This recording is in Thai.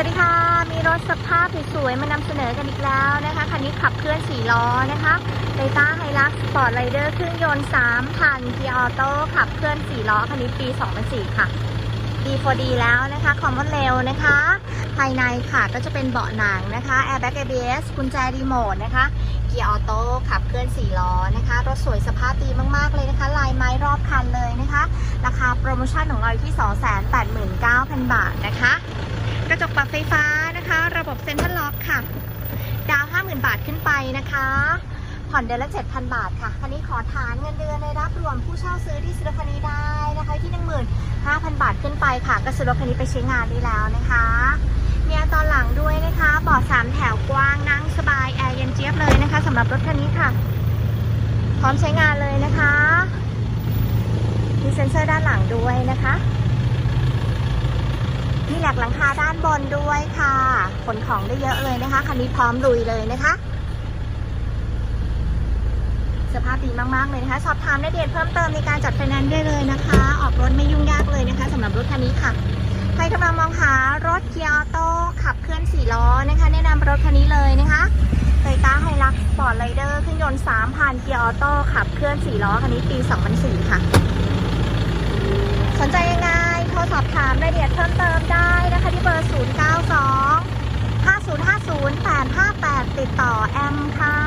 วัสดีค่ะ มีรถสภาพสวยๆมานำเสนอกันอีกแล้วนะคะ คันนี้ขับเคลื่อน4ล้อนะคะไ o ต้าไฮลักสปอร์ตไรเดอร์เครื่องยนต์3,000เกียร์ออโต้ขับเคลื่อน4ล้อ คันนี้ปี 2004 ค่ะ D4D แล้วนะคะคอมมอนเร็วนะคะ ภายในค่ะก็จะเป็นเบาะหนังนะคะ Airbag ABS กุญแจรีโมทนะคะ เกียร์ออโต้ขับเคลื่อน4ล้อนะคะ รถสวยสภาพดีมากๆเลยนะคะ ลายไม้รอบคันเลยนะคะ ราคาโปรโมชั่นของเราอยู่ที่ 289,000 บาทนะคะ ซ็นทรัลล็อกค่ะ ดาว 50,000 บาทขึ้นไปนะคะ ผ่อนเดือนละ 7,000 บาทค่ะ คันนี้ขอฐานเงินเดือนในรับรวมผู้เช่าซื้อที่ซื้อรคันนี้ได้นะคะ ที่ 15,000 บาทขึ้นไปค่ะ ก็ซื้อรคันนี้ไปใช้งานได้แล้วนะคะมีแอร์ตอนหลังด้วยนะคะเบาะสามแถวกว้างนั่งสบายแอร์เย็นเจี๊ยบเลยนะคะสำหรับรถคันนี้ค่ะ พร้อมใช้งานเลยนะคะมีเซ็นเซอร์ด้านหลังด้วยนะคะ มีแหลกหลังคาด้านบนด้วยค่ะ ขนของได้เยอะเลยนะคะ คันนี้พร้อมลุยเลยนะคะสภาพดีมาก ๆ เลยนะคะ สอบถามรายละเอียดเพิ่มเติมในการจัดไฟแนนซ์ได้เลยนะคะ ออกรถไม่ยุ่งยากเลยนะคะสำหรับรถคันนี้ค่ะ ใครกำลังมองหารถเกียร์ออโต้ขับเคลื่อน4ล้อนะคะ แนะนำรถคันนี้เลยนะคะโตโยต้าไฮลักสปอร์ตไรเดอร์เครื่องยนต์3,000เกียร์ออโต้ขับเคลื่อน4ล้อคันนี้ปี 2004 ค่ะ ติดต่อแอมค่ะ